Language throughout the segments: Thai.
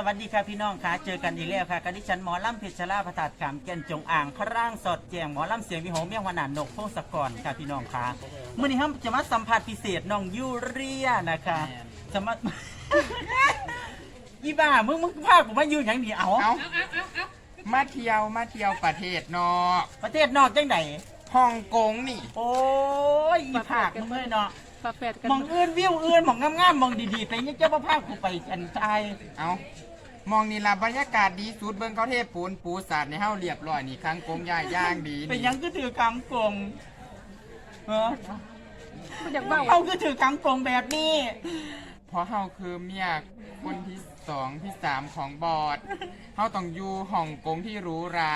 สวัสดีค่ะพี่น้องค่ะ เจอกันอีกแล้วค่ะกันดิฉันหมอลำเพชรลาพระธาตุขามแก่นจงอ่างพระร่างสอดแจงหมอลำเสียงวิโหเมียงวานานนกพงศกรค่ะพี่น้องค่ะเมื่อนี้ครับจะมาสัมผัสพิเศษน้องยูเรียนะคะจะมา อีบ้ามึงมึงพาผมมาอยู่อย่างนี้เอาเอามาเที่ยวมาเที่ยวประเทศนอกประเทศนอกจังไหนฮ่องกงนี่ โอ้ยอีภาคมึงเลยเนาะฝาแฝดกันมองอื่นวิวอื่นมองงามๆมองดีๆไปยังเจ้าพระภาคกูไปอันชายเอา มองนี่ละบรรยากาศดีสุดเบิ่งเขาเทพปูนปูสาดในเฮาเรียบร้อยนี่ครั้งกงย่ายย่างดีไปนี่ยังก็ถือกังกงเออไม่อยากเบ้าเขาก็ถือกังกงแบบนี้ เพราะเฮาคือเมียคนที่สองที่สามของบอดเฮาต้องอยู่ฮ่องกงที่หรูหรา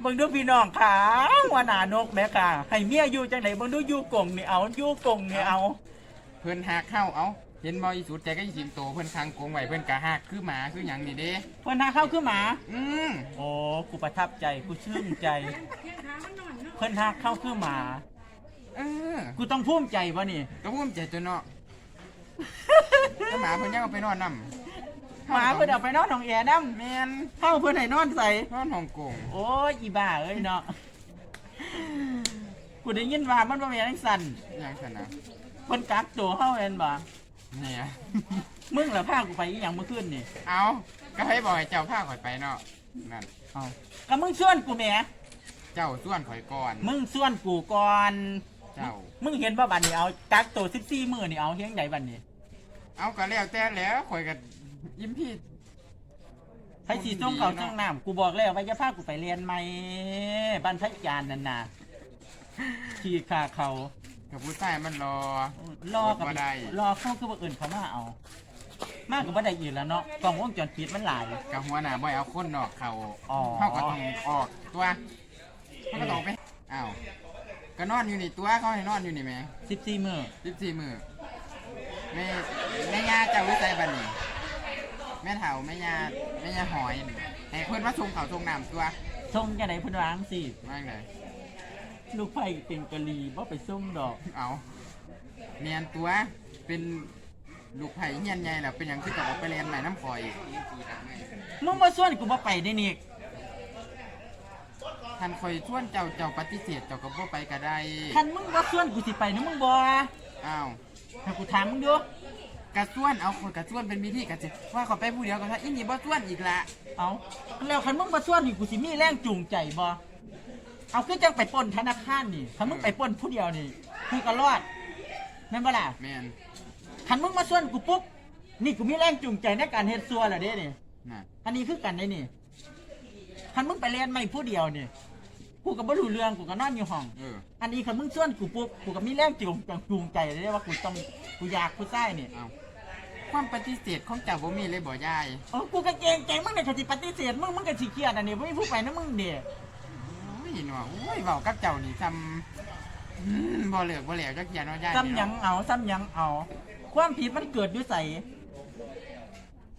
เบิ่งดูพี่น้องขาว่าหนานกแม่ค่ะให้เมียอยู่จังไหนเบิ่งดูอยู่กงนี่เอาอยู่กงนี่เอา เพิ่นหักเข้าเอา เห็นบ่อีสุดใจก็อีสิงโตเพิ่นคังกงไว้เพิ่นกะหักคือหมาคือหยังนี่เด้เพิ่นหาเข้าขึ้นมา อืมโอ้กูประทับใจกูชื่นใจ เพิ่นหาเข้าขึ้นมา เออกูต้องภูมิใจวะนี่ ก็ภูมิใจตัวเนาะแล้วหมาเพิ่นยังเอาไปนอนนำหมาเพิ่นเอาไปนอนหนองแอน้แม่นำเข้าเพิ่นให้นอนใส่ นอนฮ่องกงโอ้ยอีบ้าเอ้ยเนาะ กูได้ยินว่ามันบ่แม่นจังซั่นยังสนะเพิ่นกักตัวเฮาแม่นบ่ เนี่ย มึงล่ะพากูไปอีหยังเมื่อคืนนี่เอาก็ให้บอกให้เจ้าพาข่อยไปเนาะนั่นเอาก็มึงชวนกูแหมเจ้าส่วนข่อยก่อน มึงชวนกูก่อนเจ้า มึงเห็นว่าบัดนี้เอากักตัว14มื้อนี่เอาเฮียงใดบัดนี้เอาก็แล้วแต่แล้วข่อยก็ยิ้มพี่ไผสิส่งเขาวส่งน้ำกูบอกแล้วว่าจะพากูไปเรียนใหม่บ้านพระจานนั่นน่ะขี่ขาเขา กับผู้ชายมันรอ รอกับบ่ได้ รอเข้าคือบ่อื่นเขามาเอา มากกับบ่ได้อื่นแล้วเนาะกล้องวงจรปิดมันหลาย กับหัวหน้าบ่อยเอาคนนอกเขาอ๋อ เขาก็ต้องออกตัวเขาก็ต้องไปอ้าวก็นอนอยู่นี่ตัวเขาให้นอนอยู่นี่แหม่14มื้อสิบสี่มือแม่แม่ยาเจ้าวิจัยบันนี่แม่เฒ่าแม่ยาแม่ยาหอยนี่ให้เพื่อนมาส่งเขาวส่งน้ำตัวส่งจังได๋เพิ่นว่าจังซี่ว่าไง ลูกไผ่เป็นกะลีบ่ไปส่งดอก เอาเนียนตัวเป็นลูกไผ่เฮียนใหญ่แล้วเป็นอย่างที่จะออกไปเรียนใหม่น้ำคอยมึงบ่ส่วนกูบ่ไปได้นี่ท่านคอยชวนเจ้าเจ้าปฏิเสธเจ้าก็บ่ไปก็ได้คันมึงบ่ส่วนกูสิไปนะมึงบ่อ้าวถ้ากูถามมึงดูกระส่วนเอาคนกระส่วนเป็นวิธีกระสิว่าเขาไปผู้เดียวก็ถ้าอินี่บ่ส่วนอีกละเอาแล้วคันมึงบ่ส่วนนี่กูสิมีแรงจูงใจบ่ เอาคือจังไปปล้นธนาคารนี่ถ้ามึงไปปล้นผู้เดียวนี่กูก็รอดแม่นบ่ล่ะแม่นคันมึงมาส่วนกูปุ๊บนี่กูมีแรงจูงใจในการเฮ็ดซัวแล้วเด้นี่ น่ะอันนี้คือกันได้นี่คันมึงไปเรียนไม่ผู้เดียวนี่กูก็บ่รู้เรื่องกูก็นอนอยู่ห้อง เอออันนี้คันมึงส่วนกูปุ๊บกูก็มีแรงจูงจูงใจเลยว่ากูต้องกูอยากกูใส่นี่เอาความปฏิเสธของเจ้าบ่มีเลยบ่ยายโอ้กูก็เกรงใจมึงเนี่ยเขาสิปฏิเสธมึงมึงก็สิเครียดอันนี้บ่มีผู้ไปนะมึงเด้โอ้ย หนัวโอ้ยเบากับเจ้านี่ทำอืมบ่เหลือกบ่เหลวจักเขียนเนาะยายซ้ำหยังเอาซ้ำหยังเอา ความผิดมันเกิดด้วยใส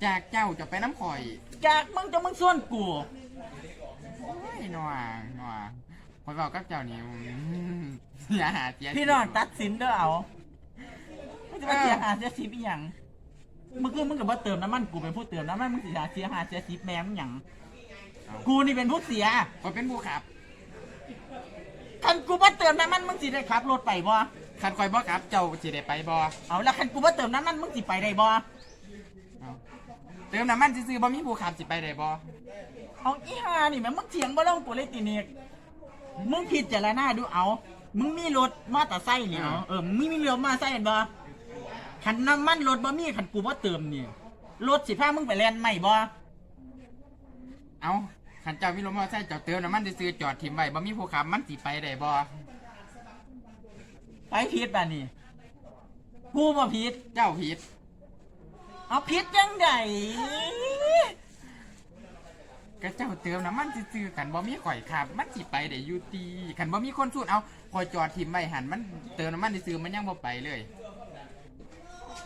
จากเจ้าจะไปน้ำข่อยจากมึงจะมึงส่วนกูโอ้ยหนัวหนัวพอยเบากับเจ้านี่อืมเสียหาเสียพี่น้องตัดสินเด้อเอามึงจะมาเสียหาเสียสิบอีหยังเมื่อคืนมึงกับว่าเติมน้ำมันกูเป็นผู้เติมน้ำมันมึงเสียหาเสียหาเสียสิบแม่มึงหยังเอากูนี่เป็นผู้เสียข่อยเป็นผู้ขับ คันกูว่าเติมน้ำมันมึงสิได้ขับรถไปบ่คันข่อยบ่ขับ เจ้าสิได้ไปบ่เอาแล้วคันกูว่าเติมน้ำมันมึงสิไปได้บ่เอาเติมน้ำมันซื่อๆบ่มีผู้ขับสิไปได้บ่เอาอีห่านี่แม่งมึงเถียงบ่ลงกูเลยติเนกมึงผิดเจารณาดูเอา มึงมีรถมอเตอร์ไซค์นี่เอาเออมึงมีเรือมาไซค์เห็นบ่คันน้ำมันรถบ่มีคันกูว่าเติมนี่รถสิพามึงไปแล่นใหม่บ่เอา คันเจ้ามีรถมอเตอร์ไซค์เจ้าเติมน้ำมันซื่อๆจอดถิ่มไว้บ่มีผู้ขับมันสิไปได้บ่ไปผิดป่ะนี่กูบ่ผิด เจ้าผิด เอาผิดยังไงก็เจ้าเติมน้ำมันซื่อๆกันบ่มีข่อยขับ มันสิไปได้อยู่ตีคันบ่มีคนสูดเอาข่อยจอดถิ่มไว้หันมันเติมน้ำมันซื่อๆมันยังบ่ไปเลย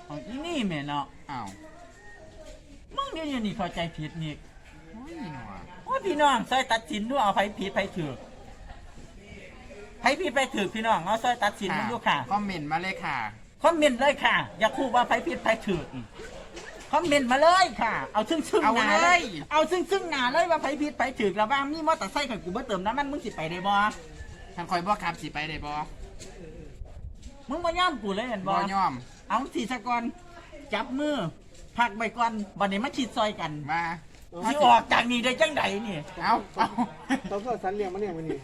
เอาอีนี่แม่เนาะอ้าวมึงเดี๋ยวนี้นี่เข้าใจผิดนี่ โอ้ยหนั วโอ้ยพี่น้องซอยตัดสินดูเอาไผผิดไผถูกไผผิดไผถูกพี่น้องเอาซอยตัดสินมึงดูค่ะคอมเมนต์มาเลยค่ะ คอมเมนต์เลยค่ะ อย่าคู่ว่าไผผิดไผถูกอีกคอมเมนต์มาเลยค่ะ เอาซึ่งซึ่งเอาหนาเลยเลย เอาซึ่งซึ่งหนาเลยว่าไผผิดไผถูกแล้วว่ามีมอเตอร์ไซค์กับกูบ่เติมน้ำมันมึงสิไปได้บ่คันคอยบ่ขับสิไปได้บ่มึงบ่ย่อมกูเลยเห็นบ่บ่ยอม เอาสีสะก่อนจับมือพักไปก่อนบัดนี้มาฉีดซอยกันมา สิออกจากนี่ได้จังไดนี่เอาเอาเราก็สันเลี้ยงมันเนี่ยมันนี่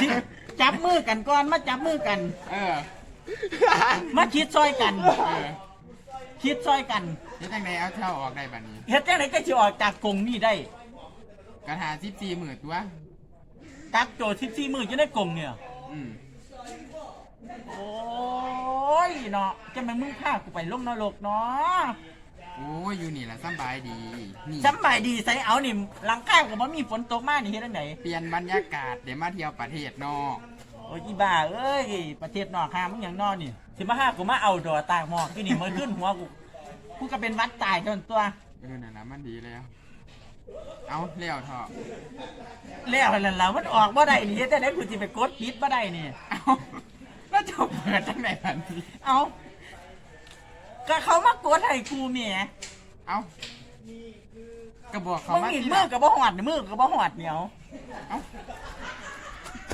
สิจับมือกันก่อนมาจับมือกัน เออ มาฉีดซอยกันเออฉีดซอยกันเฮ็ดจังไดเอาเท่าออกได้บัดนี้เฮ็ดจังไดก็สิออกจากกรงนี่ได้กระทา14หมื่นตัวกักโจ14มื้อจะได้กรงเนี่ยอืมโอ้ ยเนาะจะแม่นมึงพากูไปลงนรกเนาะโอ้ยอยู่นี่ล่ะสำบายดีนี่สำบายดีใส่เอานี่หลังข้างก็บ่มีฝนตกมานี่เฮ็ดจังไดเปลี่ยนบรรยากาศเดี๋ยวมาเที่ยวประเทศนอกโอ้ยอีบ้าเอ้ยประเทศนอกหามึงหยังนอนนี่สิมาหากูมาเอาดอตากหมอกที่นี่มาขึ้นหัวกูกูก็เป็นหวัดตายจนตัวเออนั่นล่ะมันดีแล้ว เอาแล้วเถอะแล้วนั่นล่ะมันออกบ่ได้นี่เฮ็ดจังไดกูสิไปกดปิดบ่ได้นี่เอาแล้ว จะเปิดจังไหนบัดนี้เอาก็เขามากดให้กูแหม่เอากระบอกเขามึงมานี่ที่มือก็บ่หอดมือก็บ่หอดเหนียวเอา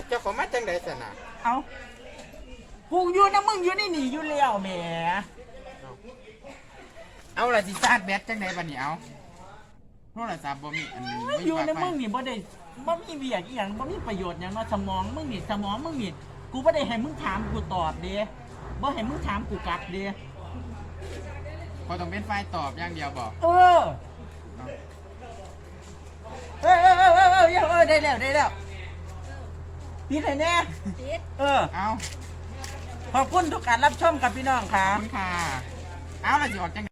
เจ้าเขามาจังไดสนะเอากูอยู่นะมึงอยู่ในี่นี่อยู่แล้วแหมเอาละสิซาดแบตจังไดบัดนี้เอาโทรศัพท์บ่มีอันนี้บ่อยู่ปลั๊นะกไฟมึงนี่บ่ได้บ่มีเวียกอีหยังบ่มีประโยชน์หยังเนาะสมองมึงนี่สมองมึงนี่ กูบ่ได้ให้มึงถามกูตอบเด้บ่ให้มึงถามกูกลับเด้พอต้องเป็นไฟตอบอย่างเดียวบอกเออเออเออเออเออเออเออได้แล้วได้แล้วพี่ไหนแน่ติดเออ เอาขอบคุณทุกการรับชมกับพี่น้องค่ะ ขอบคุณค่ะ เอาละสิออกจัง